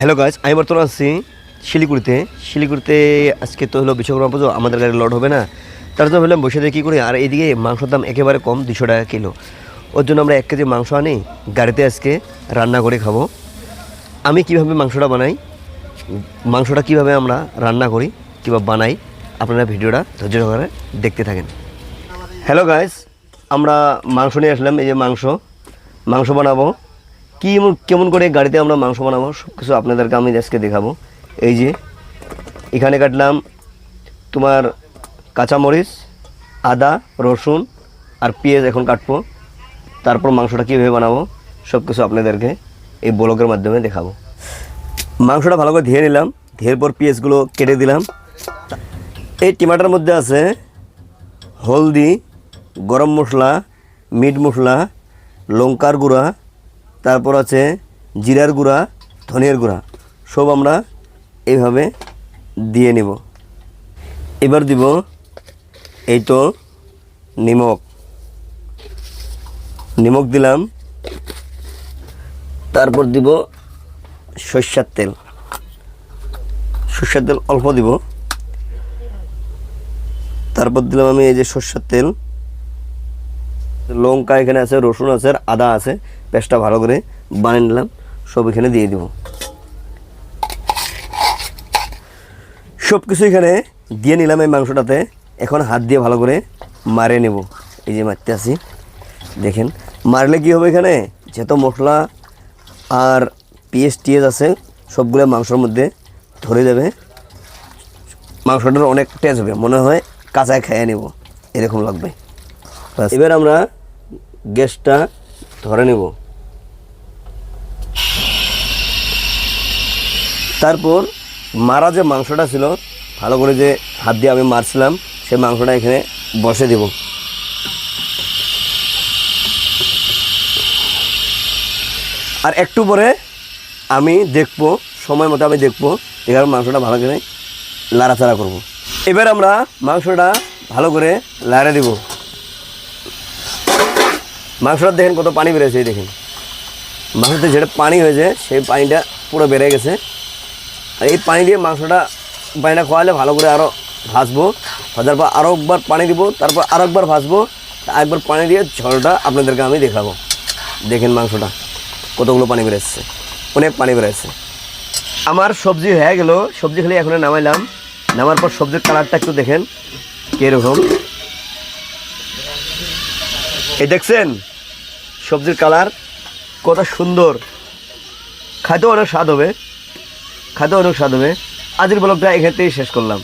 Hello guys আমি বর্তমানে আছি শিলিগুড়িতে। শিলিগুড়িতে আজকে তো হলো বিশ্বকর্মা পুজো, আমাদের গাড়ি লড হবে না। তার জন্য ভাবলাম বসে দিয়ে কী করি। আর এইদিকে মাংসের দাম একেবারে কম, দুশো টাকা কিলো। ওর জন্য আমরা এক কেজি মাংস আনি, গাড়িতে আজকে রান্না করে খাব। আমি কীভাবে মাংসটা বানাই, মাংসটা কীভাবে আমরা রান্না করি, কিংবা বানাই, আপনারা ভিডিওটা ধৈর্য সহকারে দেখতে থাকেন। হ্যালো গাইস আমরা মাংস নিয়ে আসলাম, এই যে মাংস। মাংস বানাবো। কি কেমন করে গাড়িতে আমরা মাংস বানাবো সব কিছু আপনাদেরকে আমি আজকে দেখাবো। এই যে, এখানে কাটলাম তোমার কাঁচামরিচ, আদা, রসুন আর পেঁয়াজ এখন কাটবো। তারপর মাংসটা কীভাবে বানাবো সব কিছু আপনাদেরকে এই ব্লগের মাধ্যমে দেখাবো। মাংসটা ভালো করে ধুয়ে নিলাম ধুয়ের পর পেঁয়াজগুলো কেটে দিলাম। এই টিমাটার মধ্যে আছে হলদি, গরম মশলা, মিট মশলা, লঙ্কার গুঁড়া তারপর আছে জিরার গুঁড়া, ধনিয়ার গুঁড়া। সব আমরা এইভাবে দিয়ে নেব। এবার দিব এই তো নিমক। নিমক দিলাম। তারপর দিব সর্ষার তেল। সর্ষার তেল অল্প দিব। তারপর দিলাম আমি এই যে সর্ষের তেল। লঙ্কা এখানে আছে, রসুন আছে, আর আদা আছে। পেস্টটা ভালো করে বানিয়ে নিলাম। সব এখানে দিয়ে দিব। সব কিছু এখানে দিয়ে নিলাম এই মাংসটাতে। এখন হাত দিয়ে ভালো করে মারে নেব। এই যে মারতে আসি দেখেন, মারলে কি হবে এখানে? যেহেতু মশলা আর পিএস টিএস আছে, সবগুলো মাংসর মধ্যে ধরে যাবে। মাংসটার অনেক টেস্ট হবে। মনে হয় কাঁচায় খেয়ে নেব। এরকম লাগবে। এবার আমরা গ্যাসটা ধরে নেব। তারপর মারা যে মাংসটা ছিল, ভালো করে যে হাত দিয়ে আমি মারছিলাম, সেই মাংসটা এখানে বসে দেব। আর একটু পরে আমি দেখব, সময় মতো আমি দেখব এবার মাংসটা ভালো করে লাড়াচাড়া করব। এবার আমরা মাংসটা ভালো করে লাড়ে দেব। মাংসটা দেখেন কত পানি বেড়েছে এই দেখেন। মাংসতে যেটা পানি হয়েছে, সেই পানিটা পুরো বেড়ে গেছে। আর এই পানি দিয়ে মাংসটা, পানিটা খোয়ালে ভালো করে আরও ভাজবো। ভাজার পর আরও একবার পানি দিব, তারপর আরও একবার ভাজবো। একবার পানি দিয়ে ঝোলটা আপনাদেরকে আমি দেখাবো। দেখেন মাংসটা, কতগুলো পানি বেরোচ্ছে অনেক পানি বেরোচ্ছে আমার সবজি হয়ে গেল, সবজি খালি এখন নামাইলাম। নামার পর সবজির কালারটা একটু দেখেন, কীরকম। এই দেখছেন? সবজির কালার কত সুন্দর। খাইতেও অনেক স্বাদ হবে। খাইতেও অনেক স্বাদ হবে। আজকের ব্লগটা এখান থেকেই শেষ করলাম।